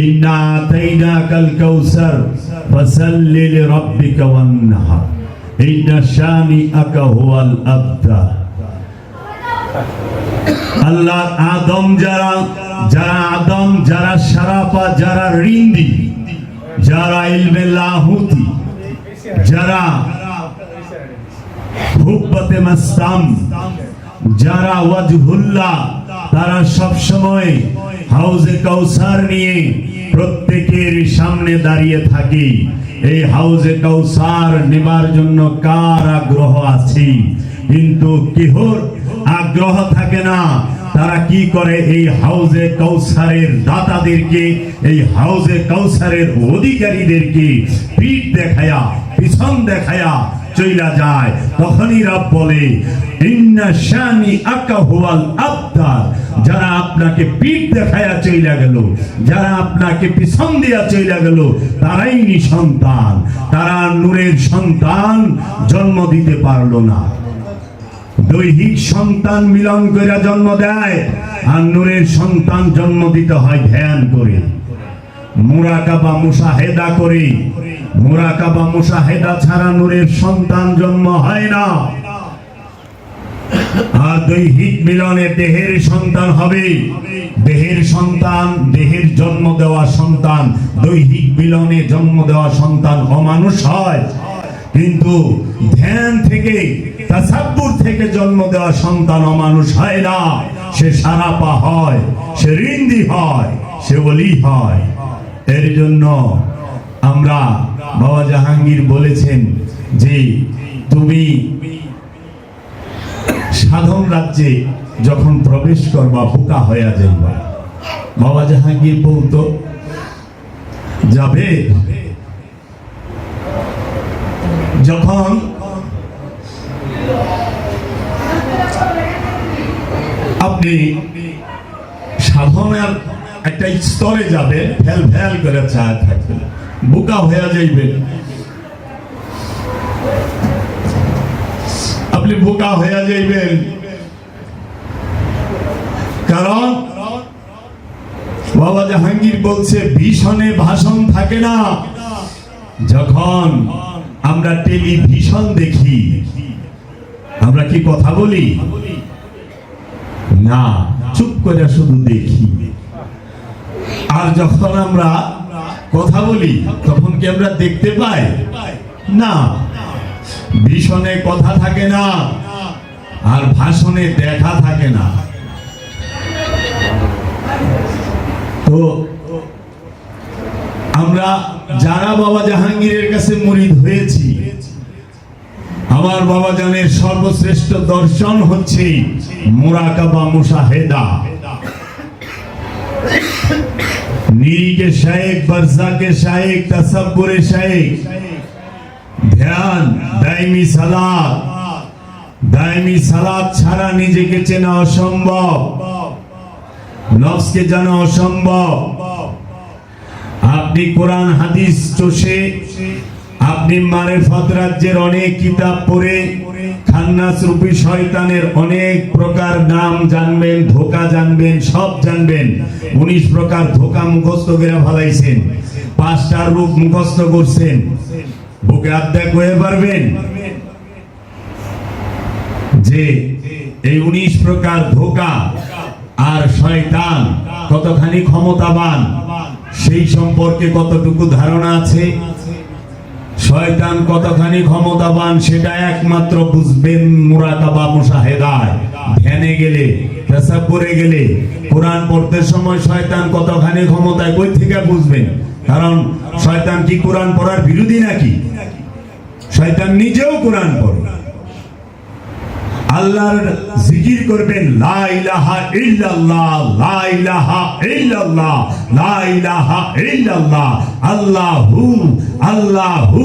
ইন্না আতাইনা কাল কাউসার ফসাল্লি লিরাব্বিকা ওয়ানহার ইন্না শানিআকা হুয়াল আবতা আল্লাহ আদম যারা যারা আদম, যারা সারাপা, যারা রিন্দি, যারা ইলমে লাহুতি, যারা হুব্বতে মাস্তাম, যারা ওয়াজহুল্লাহ তারা সব সময় হাউজে কাউসার নিয়ে প্রত্যেকের সামনে দাঁড়িয়ে থাকে। এই হাউজে কাউসার নেবার জন্য কার আগ্রহ আছে? কিন্তু কেহর আগ্রহ থাকে না? তারা কি করে এই হাউজে কৌসারের দাতাদেরকে, এই হাউজে কৌসারের অধিকারীদেরকে পিঠ দেখায়া, পিছন দেখায়া চইলা যায়। তখনই রব বলে, ইন্না শানি আকা হুয়াল আবতার যারা আপনাকে পিঠ দেখায়া চইলা গেল, যারা আপনাকে পিছন দিয়া চইলা গেল, তারাই নিঃসন্তান। তারা নূরের সন্তান জন্ম দিতে পারল না। দৈহিক সন্তান মিলন করে জন্ম দেয়, আর নূরের সন্তান জন্ম দিতে হয় ধ্যান করে। মুরাকাবা মুসাহেদা করে মুরাকাবা মুসাহেদা ছাড়া নূরের সন্তান জন্ম হয় না। আর দৈহিক মিলনে দেহের সন্তান হবে। দেহের সন্তান, দেহের জন্ম দেওয়া সন্তান দৈহিক মিলনে জন্ম দেওয়া সন্তান অমানুষ হয়। কিন্তু ধ্যান থেকে, তাসাব্বুর থেকে জন্ম দেওয়া সন্তান অমানুষ হয় না। সে সারাপা হয়, সে রিন্দি হয়, সে অলি হয়। এর জন্য আমরা বাবা জাহাঙ্গীর বলেছেন যে তুমি সাধন রাজ্যে যখন প্রবেশ করবা, বোকা হইয়া যাইবা। বাবা জাহাঙ্গীর বলতো, যাবে? যখন আপনি সাধনার একটা স্তরে যাবে ফেল ফেল করে চায় থাকবে। বোকা হয়ে যাইবে আপনি বোকা হয়ে যাইবেন। কারণ বাবা জাহাঙ্গীর বলছে, ভীষণে ভাষণ থাকে না। যখন আমরা টেলিভিশন দেখি, আমরা কি কথা বলি? না, চুপ করে শুধু দেখি। আর যখন আমরা কথা বলি, তখন কি আমরা দেখতে পাই? না। ভীষণে কথা থাকে না, আর ভাষণে দেখা থাকে না। তো, আমরা যারা বাবা জাহাঙ্গীরের কাছে মরিদ হয়েছি, আমার বাবা জানের সর্বশ্রেষ্ঠ দর্শন হচ্ছে মোরাকাবা মুশাহেদা নিরিকে শায়েক বরসাকে শায়েক তাসাব্বুরে শায়েক। ধ্যান, দাইমি সালাত। দাইমি সালাত ছাড়া নিজেকে চেনা অসম্ভব। নফসকে জানা অসম্ভব। আপনি কোরআন, হাদিস, চষে, আপনি মারেফত রাজ্যের অনেক কিতাব পড়ে খান্নাস রূপী শয়তানের অনেক প্রকার নাম জানবেন, ধোকা জানবেন, সব জানবেন। উনিশ প্রকার ধোকা মুখস্থ করে ফেলাইছেন। পাঁচটার রূপ মুখস্থ করছেন। বুকে আত্মা হয়ে পারবেন? যে এই উনিশ প্রকার ধোকা আর শয়তান কতখানি ক্ষমতাবান, সেই সম্পর্কে কতটুকু ধারণা আছে? শয়তান কতখানি ক্ষমতাবান, সেটা একমাত্র বুঝবেন মুরাকাবা মুশাহেদায় ধ্যানে গেলে পেশাব করে গেলে, কোরআন পড়তে সময় শয়তান কতখানি ক্ষমতায়, কই থেকে বুঝবেন? কারণ শয়তান কি কোরআন পড়ার বিরোধী নাকি? শয়তান নিজেও কোরআন পড়ে। আল্লাহর জিকির করবেন লা ইলাহা ইল্লাল্লাহ লা ইলাহা ইল্লাল্লাহ লা ইলাহা ইল্লাল্লাহ আল্লাহু আল্লাহু।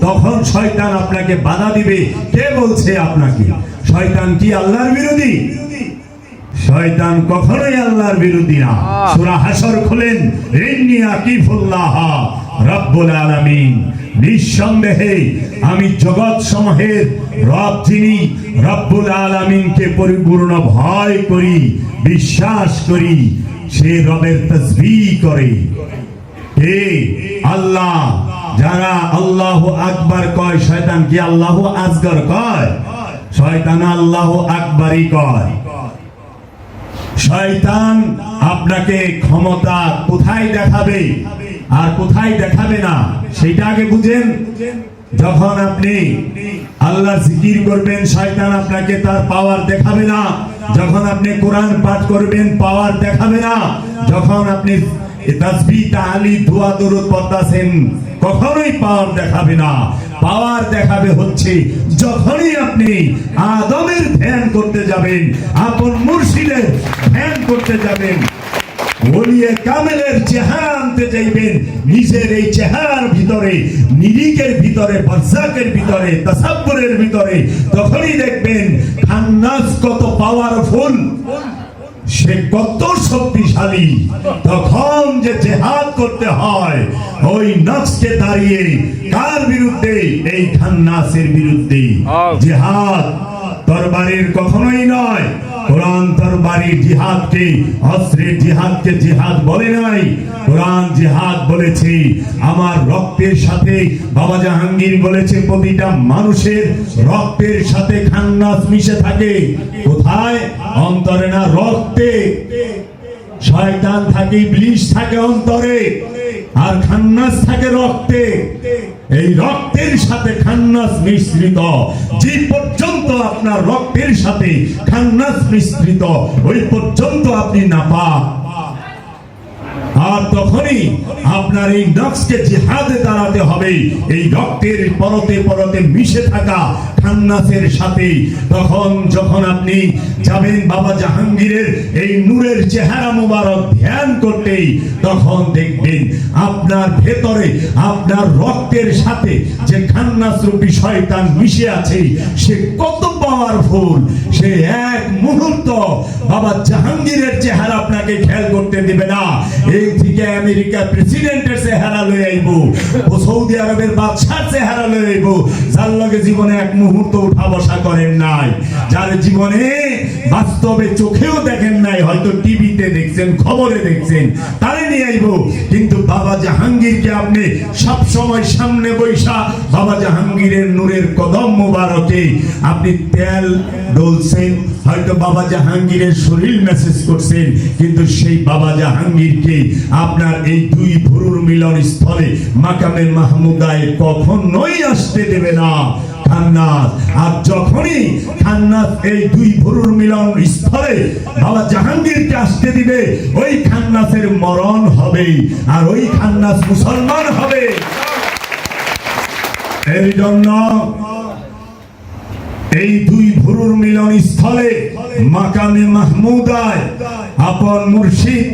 তখন শয়তান আপনাকে বাধা দিবে। কে বলছে আপনাকে? শয়তান কি আল্লাহর বিরোধী? শয়তান কখনোই আল্লাহর বিরোধী না। সূরা হাসর খুলেন ইন্নী আকিফুল্লাহ রব্বুল আলামিন। নিঃসন্দেহে আমি জগৎ রব যিনি রব্বুল আলামিনকে পরিপূর্ণ ভয় করি, বিশ্বাস করি, সে রবের তসবিহ করে। কে আল্লাহ, যারা আল্লাহ আকবার কয়, শয়তান কি আল্লাহ আসগর কয়? শয়তান আল্লাহ আকবারই কয়। শয়তান আপনাকে ক্ষমতা কোথায় দেখাবে? আর কোথায় দেখাবে না, সেটা আগে বুঝেন। যখন আপনি আল্লাহ জিকির করবেন, শয়তান আপনাকে তার পাওয়ার দেখাবে না। যখন আপনি কোরআন পাঠ করবেন পাওয়ার দেখাবে না। যখন আপনি তাসবিহ তাহলি কখনোই পাওয়ার দেখাবে না। পাওয়ার দেখাবে হচ্ছে, যখনই আপনি আদমের ধ্যান করতে যাবেন, আপন মুর্শিদের ধ্যান করতে যাবেন ওলিয়ে কামেলের চেহারা আনতে চাইবেন। নিজের এই চেহারার ভিতরে নিরিকের ভিতরে বাজাকের ভিতরে তাসাব্বুরের ভিতরে তখনই দেখবেন খান্নাস কত পাওয়ারফুল সে কত শক্তিশালী। তখন যে জেহাদ করতে হয় ওই নফসকে দাঁড়িয়ে কার বিরুদ্ধে? এই খান্নাসের বিরুদ্ধে জেহাদ তরবারির কখনোই নয়। কোরআন তরবারির জিহাদকে অস্ত্রের জিহাদকে জিহাদ বলে নাই। কোরআন জিহাদ বলেছে। আমার রক্তের সাথে বাবা জাহাঙ্গীর বলেছে, প্রতিটা মানুষের রক্তের সাথে খান্নাস মিশে থাকে। কোথায়? অন্তরে না রক্তে। শয়তান থাকে, ইবলিশ থাকে অন্তরে। আর খান্নাস থাকে রক্তে। এই রক্তের সাথে খান্নাস মিশ্রিত। যে পর্যন্ত আপনার রক্তের সাথে খান্নাস মিশ্রিত, ওই পর্যন্ত আপনি নাপাক। আর তখনই আপনার এই নফসকে জিহাদে দাঁড়াতে হবে। এই রক্তের পরতে পরতে মিশে থাকা খান্নাসের সাথে। তখন যখন আপনি যাবেন বাবা জাহাঙ্গীরের এই নূরের চেহারা মোবারক ধ্যান করতে, তখন দেখবেন আপনার ভেতরে, আপনার রক্তের সাথে যে খান্নাস রূপী শয়তান মিশে আছে, সে কত পাওয়ারফুল সে এক মুহূর্ত বাবা জাহাঙ্গীরের চেহারা আপনাকে খেয়াল করতে দেবে না। এই থেকে আমেরিকা প্রেসিডেন্টের চেহারা আইব ও সৌদি আরবের বাদশার চেহারা আইব যার লগে জীবনে এক মুহূর্ত উঠা বসা করেন নাই। যার জীবনে বাস্তবে চোখেও দেখেন নাই, হয়তো টিভিতে দেখছেন, খবরে দেখছেন, তারে নিয়ে আইব কিন্তু বাবা জাহাঙ্গীরকে আপনি সব সময় সামনে বৈশা, বাবা জাহাঙ্গীরের নূরের কদম মোবারকে আপনি তেল ডলছেন হয়তো বাবা জাহাঙ্গীরের শরীর মেসেজ করছেন, কিন্তু সেই বাবা জাহাঙ্গীরকে আপনার এই দুই ভুরুর মিলন স্থলে মাকামে মাহমুদায় না। বাবা জাহাঙ্গীরকে আসতে দিবে খান্নাসের মরণ হবে আর ওই খান্নাস মুসলমান হবে। এই জন্য এই দুই ভুরুর মিলন স্থলে মাকামে মাহমুদায়, আপন মুর্শিদ,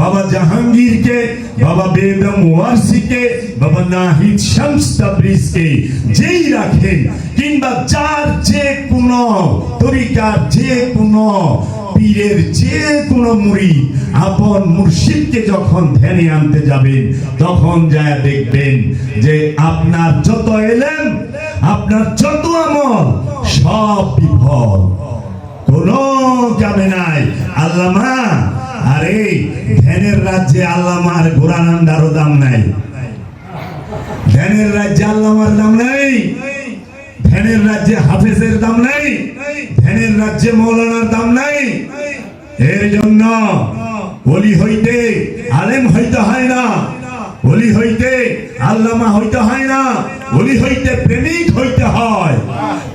বাবা জাহাঙ্গীরকে, বাবা বেদম ওয়ারসিকে, বাবা নাহিদ শামস তাবরিজকে যেই রাখেন, কিংবা যার যে কোন, তরিকার যে কোন পীরের যে কোনো মুড়ি আপন মুর্শিদকে যখন ধ্যানে আনতে যাবেন, তখন যায় দেখবেন যে আপনার যত এলেন আপনার যত আমল, সব বিফল। কোন কামে নাই। আল্লামা, আরে ধ্যানের রাজ্যে আল্লামার ঘোরানান্দারও দাম নাই। ধ্যানের রাজ্যে আল্লামার দাম নাই। ধ্যানের রাজ্যে হাফেজের দাম নাই। ধ্যানের রাজ্যে মৌলানার দাম নাই। এর জন্য ওলি হইতে আলেম হইতে হয় না। হোলি হইতে আল্লামা হইতে হয় না। ওলি হইতে প্রেমিক হইতে হয়।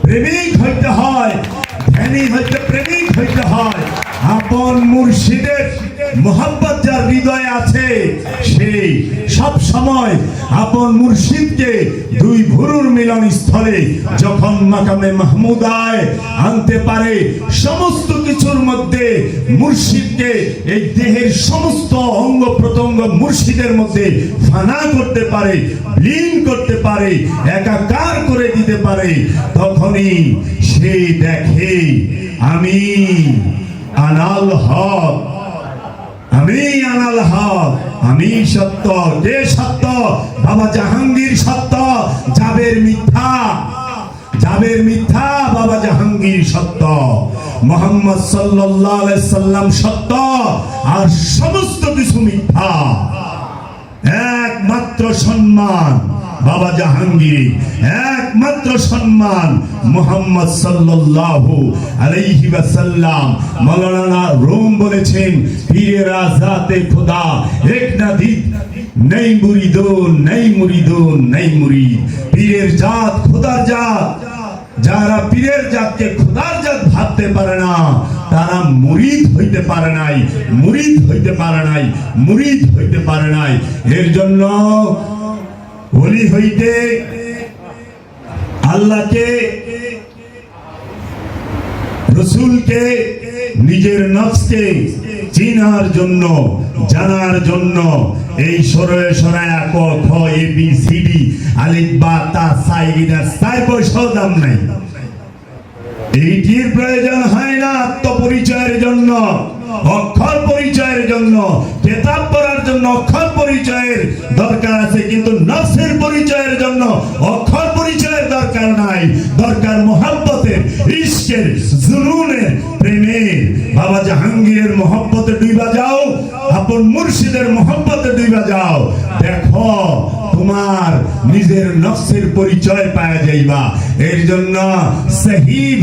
প্রেমিক হইতে হয়। ধ্যানী হইতে প্রেমিক হইতে হয়। আপন মুর্শিদের মোহাম্মত যার হৃদয়ে আছে সে সব সময় আপন মুর্শিদকে দুই ভুরুর মিলন স্থলে যখন মাকামে মাহমুদায় আনতে পারে, সমস্ত কিছুর মধ্যে মুর্শিদকে এই দেহের সমস্ত অঙ্গ প্রত্যঙ্গ মুর্শিদের মধ্যে ফানা করতে পারে লীন করতে পারে, একাকার করে দিতে পারে, তখনই সে দেখে, আমি আনাল হক। আমি আনাল হক। আমি সত্য কে সত্য, বাবা জাহাঙ্গীর সত্য জাবের মিথ্যা। জাবের মিথ্যা, বাবা জাহাঙ্গীর সত্য। মোহাম্মদ সাল্লাম সত্য, আর সমস্ত কিছু মিথ্যা। একমাত্র সম্মান। বাবা জাহাঙ্গীর, একমাত্র সম্মান মোহাম্মদ সাল্লাল্লাহু আলাইহি ওয়াসাল্লাম। মাওলানা রোম বলেছেন খোদা, এক না দিক নেই নেই নেই পীরের জাত খোদার জাত। যারা পীরের জাতকে খোদার জাত ভাবতে পারে না, তারা মুরিদ হইতে পারে নাই, মুরিদ হইতে পারে নাই, মুরিদ হইতে পারে নাই। এর জন্য ওলি হইতে আল্লাহকে, রসুলকে, নিজের নফসকে চিনার জন্য, জানার জন্য এই সরয়ে সরায়া ক, খ, এ, বি, সি, ডি, আলিফ, বা, তা সাই গিনা সাই পয়সাও দাম নাই। এইটির প্রয়োজন হয় না আত্মপরিচয়ের জন্য। অক্ষর পরিচয়ের জন্য, কেতাব পড়ার জন্য অক্ষর পরিচয়ের দরকার আছে, কিন্তু নফসের পরিচয়ের জন্য অক্ষর পরিচয়ের দরকার নাই। দরকার মোহাব্বতের, ইশকের, জুনুনের, প্রেমের। বাবা জাহাঙ্গীরের মোহাব্বতে ডুইবা যাও আপন মুর্শিদের মোহাব্বতে ডুইবা যাও দেখো, তোমার নিজের নফসের পরিচয় পাওয়া যাইবা। এর জন্য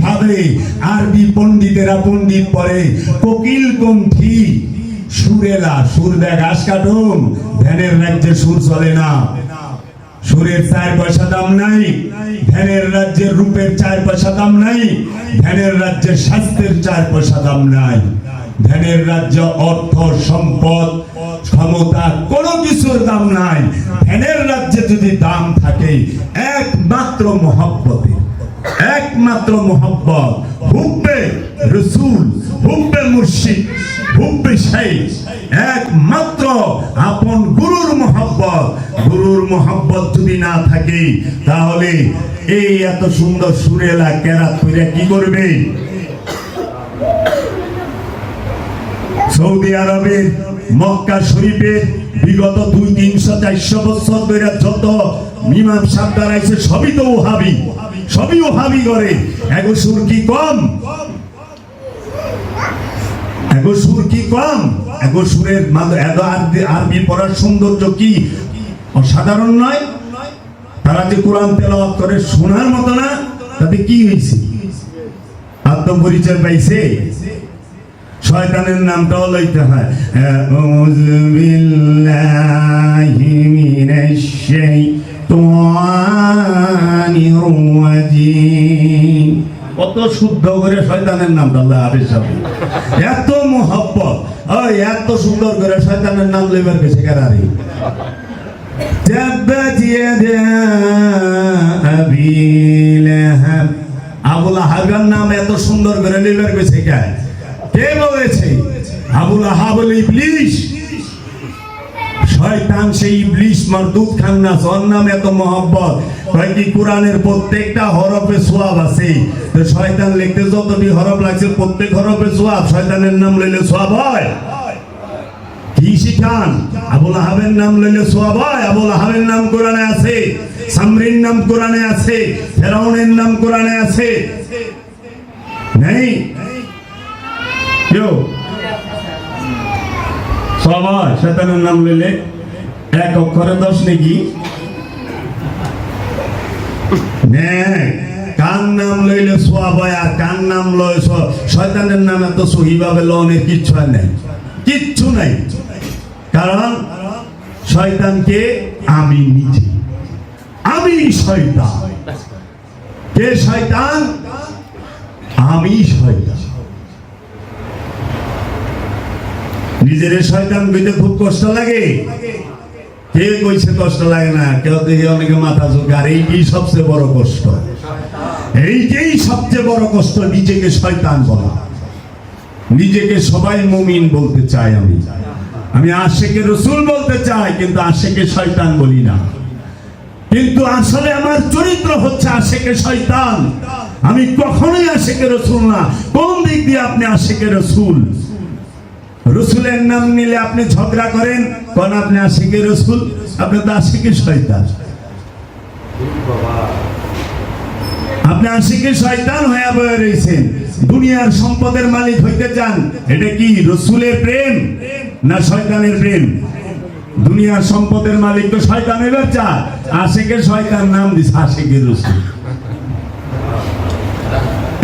ভাবে আরবি পণ্ডিতেরা পণ্ডিত পড়ে কোকিল কণ্ঠী, সুরেলা, সুর দেখ ঘাস কাটুম ধ্যানের রাজ্যে সুর চলে না। সুরের চার পয়সা দাম নাই, ধ্যানের রাজ্যের রূপের চার পয়সা দাম নাই, ধ্যানের রাজ্যের স্বাস্থ্যের চার পয়সা দাম নাই। ধ্যানের রাজ্য, অর্থ, সম্পদ, ক্ষমতা কোনো কিছুর দাম নাই। ধ্যানের রাজ্যে যদি দাম থাকে, একমাত্র মহব্বতে, একমাত্র মোহব্বত, হুব্বে রসুল, হুব্বে মুর্শিদ, হুব্বে শেখ একমাত্র আপন গুরুর মহব্বত। গুরুর মহব্বত যদি না থাকে, তাহলে এই এত সুন্দর সুরেলা কেরাত কইরা কি করবে? সৌদি আরবের মক্কা শরীফের বিগত দুই তিনশো চারশো বছর ধরে যত মিমাম সাহ দাঁড়াইছে, সবই তো ওহাবি, সবই ওহাবি করে। এগো সুর কি কম? এগো সুর কি কম? এগো সুরের আরবি পড়ার সৌন্দর্য কি? অসাধারণ নয়? তারা যে কোরআন তেলাওয়াত করে শোনার মতো না, তাতে কি হয়েছে? আত্মপরিচয় পাইছে? শয়তানের নামটাও লইতে হয় আউযু বিল্লাহি মিনাশ শাইতানির রাজিম কত শুদ্ধ করে শয়তানের নামটা আল্লাহ আবে সাথে এত মোহব্বত ওই এত সুন্দর করে শয়তানের নাম লইবার গেছে কারারি تبت يدا أبي لهب আবুল আহাবের নাম এত সুন্দর করে লিবার গেছে কে কে বলেছে? আবুল আহাবুল ইবলিশ। শয়তান সেই ইবলিশ, মারদুদ খান্নাস ওর নাম এত মহব্বত। কয় কোরআনের প্রত্যেকটা হরফে সোয়াব আছে। তো শয়তান লিখতে যতটি হরফ লাগছে, প্রত্যেক হরফে সোয়াব। শয়তানের নাম লইলে সোয়াব হয়। কি শিখান? আবুল আহাবের নাম লইলে সোয়াব হয়। আবুল আহাবের নাম কোরআনে আছে। সামরির নাম কোরআনে আছে। ফেরাউনের নাম কোরআনে আছে। নেই? কেউ সবাই শয়তানের নাম লইলে এক অক্ষরে দশ নাকি কার নাম লইলে সোয়াব হয় আর কার নাম লয় শয়তানের নাম এত সহিভাবে লনের কিচ্ছু আর নেই কিচ্ছু নাই কারণ শয়তানকে আমি নিজে আমি শয়তান কে শয়তান আমি শয়তান নিজের শয়তান কইতে খুব কষ্ট লাগে। কে কইছে কষ্ট লাগে না? কেউ দেখে অনেকে মাথা ঝুঁকে। আর এইটাই সবচেয়ে বড় কষ্ট। এইটাই সবচেয়ে বড় কষ্ট নিজেকে শয়তান বলা। নিজেকে সবাই মুমিন বলতে চাই আমি। আমি আশেকে রসুল বলতে চাই, কিন্তু আশেকে শয়তান বলি না। কিন্তু আসলে আমার চরিত্র হচ্ছে আশেকে শয়তান। আমি কখনোই আশেকে রসুল না। কোন দিক দিয়ে আপনি আশেকে রসুল? রসুলের নাম নিলে আপনি ঝগড়া করেন, কোন আপনি আশিকে রসুল? আপনি তো আশিকে শয়তান। আপনি আশিকে শয়তান হয়ে বয়ে রয়েছেন। দুনিয়ার সম্পদের মালিক হইতে চান, এটা কি রসুলের প্রেম না শয়তানের প্রেম? দুনিয়ার সম্পদের মালিক তো শয়তানের বাচ্চা আশেকে শয়তান নাম দিছে আশেকে রসুল।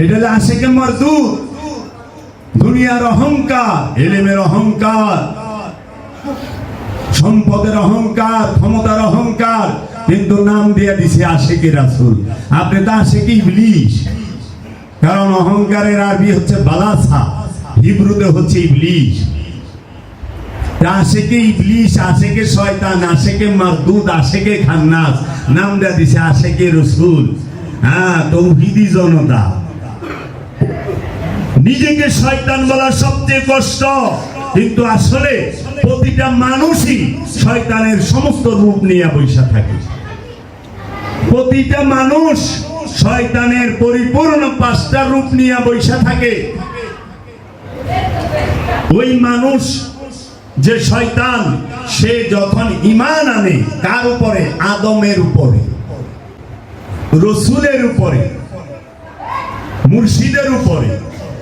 এটা যে আশেকে মরদুদ দুনিয়ার অহংকার, এলেমের অহংকার, সম্পদের অহংকার, ক্ষমতার অহংকার, কিন্তু নাম দিয়ে দিছে আশেকে রাসুল। আপনি তো আশেকে ইবলিশ। কারণ অহংকারের আরবি হচ্ছে বালাসা, হিব্রুতে হচ্ছে ইবলিশ। আশেকে ইবলিশ, আশেকে শয়তান, আশেকে মারদুদ, আশেকে খান্নাস, নাম দিয়ে দিছে আশেকে রসুল। হ্যাঁ তৌহিদি জনতা। নিজেকে শয়তান বলা সবচেয়ে কষ্ট। কিন্তু আসলে প্রতিটা মানুষই শয়তানের সমস্ত রূপ নিয়ে বৈশা থাকে। প্রতিটা মানুষ শয়তানের পরিপূর্ণ পাঁচটা রূপ নিয়ে বৈশা থাকে। ওই মানুষ যে শয়তান, সে যখন ইমান আনে, কার উপরে? আদমের উপরে। রসুলের উপরে। মুর্শিদের উপরে।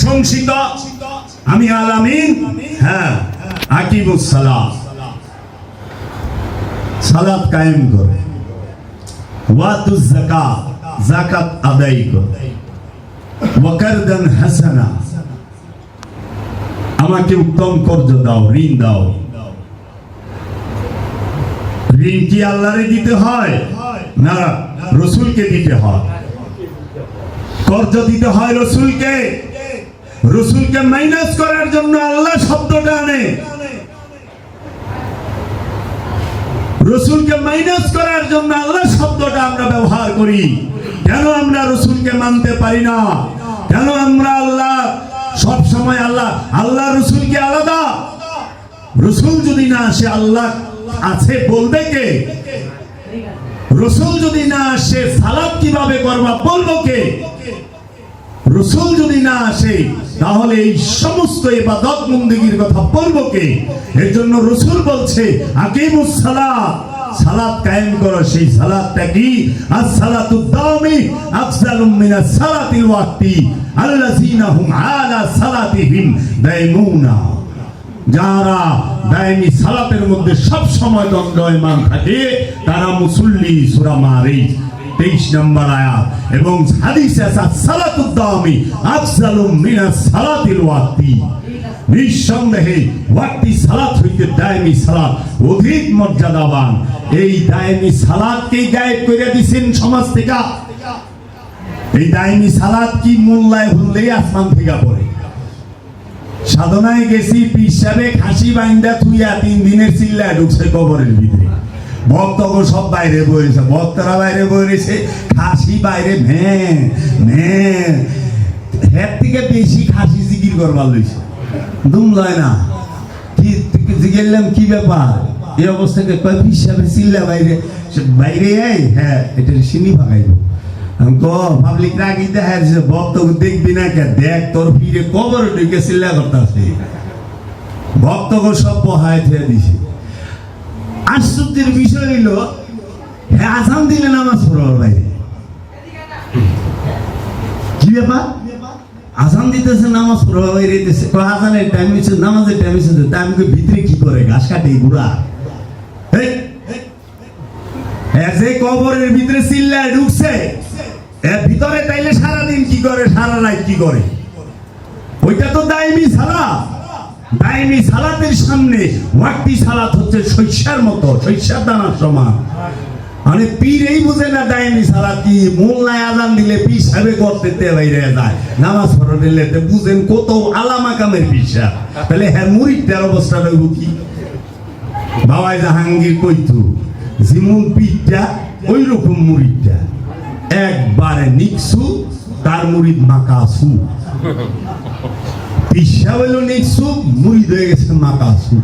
প্রশংসিত। আমি আলামিন হ্যাঁ আকিবুস সালাম। সালাত কায়েম করো। ওয়াতুজ যাকাত যাকাত আদায় করো। ওয়াকারদান হাসানা। আমাকে উত্তম কর্জ দাও, ঋণ দাও। ঋণ কি আল্লাহরে দিতে হয়? না, রসুলকে দিতে হয়। কর্জ দিতে হয় রসুলকে। রসুলকে মাইনাস করার জন্য আল্লাহ শব্দটা আনে। রসুলকে মাইনাস করার জন্য আল্লাহ শব্দটা আমরা ব্যবহার করি। কেন আমরা রসুলকে মানতে পারি না? কেন আমরা আল্লাহ সব সময় আল্লাহ আল্লাহ রসুলকে আলাদা? রসুল যদি না আসে, আল্লাহ আছে বলবে কে? রসুল যদি না আসে সালাদ কীভাবে করবা, বলব কে? রসুল যদি না আসে তাহলে এই সমস্ত ইবাদত বন্দেগীর কথা বলব কে? এর জন্য রসুল বলছে আকিমুস সালাত সালাত কায়েম করো, সেই সালাতটা কি? আস সালাতু দামি আফজালুম মিনাস সালাতিল ওয়াক্তি, আল্লাযিনা হুম আলা সালাতিহিম দাইমুনা যারা দায়নি সালাতের মধ্যে সব সময় দণ্ডয়মান থাকে, তারা মুসল্লি সূরা মারিজ তেইশ নম্বর আয়াত এবং নিঃসন্দেহে ওয়াক্তি সালাত হইতে দায়মি সালাত, অধিক মর্যাদাবান। এই দায়মি গায়েব করে দিছেন সমাজ থেকে। এই দায়মি সালাত কি মোল্লায় হুললেই আসমান থেকে পড়ে। সাধনায় গেছি পিসাবে খাসি বাইন্দা থুইয়া তিন দিনের চিল্লায় ঢুকছে কবরের ভিতরে। ভক্তগণ সব বাইরে বইছে, ভক্তরা বাইরে বইছে, খাসি বাইরে ভে ভে হের থেকে বেশি খাসি জিকির করবার লইছে। দুম লয় না। কি জিগেলাম কি ব্যাপার? এই অবস্থাকে কয় হিসাবে চিল্লা বাইরে। বাইরে এই হ্যাঁ এটা সিনি ভাগাইব পাবলিক রাগি দেখা যাচ্ছে ভক্ত দেখবি না কে? দেখ, তোর ফিরে কবর ঢুকে চিল্লা করতেছে। ভক্তগণ সব বহায় দিছে। আশ্চর্যের বিষয় হইল হ্যাঁ আসাম দিলে নামাজ পড়ার বাইরে। কি ব্যাপার? আসাম দিতেছে নামাজ পড়ার বাইরে দিতেছে। আসানের টাইম হচ্ছে নামাজের টাইম হচ্ছে টাইমকে ভিতরে কি করে ঘাস কাটে এই, যে কবরের ভিতরে চিল্লায় ঢুকছে ভিতরে তাইলে সারাদিন কি করে সারা রাত কি করে? ওইটা তো দায়মি সালা দায়মি সালাতের সামনে ওয়াক্তি সালাত হচ্ছে শস্যার মতো শস্যার দানার সমান। মানে পীর এই বুঝে না দায়মি সালাত কি, মোল্লায় আজান দিলে পীর সাহেবে তে বাইরে যায়। নামাজ পড়া দিলে বুঝেন কত আলামা কামের পিসা তাহলে হ্যাঁ মুরিদটার অবস্থা হইব কি? বাবাই জাহাঙ্গীর কইতু, যেমন পীরটা ওই রকম মুরিদটা একবারে নিকসু, তার মুরিদ মাকাসু। পিসা নেই নিকসু মুরিদ হয়ে গেছে মাকাসু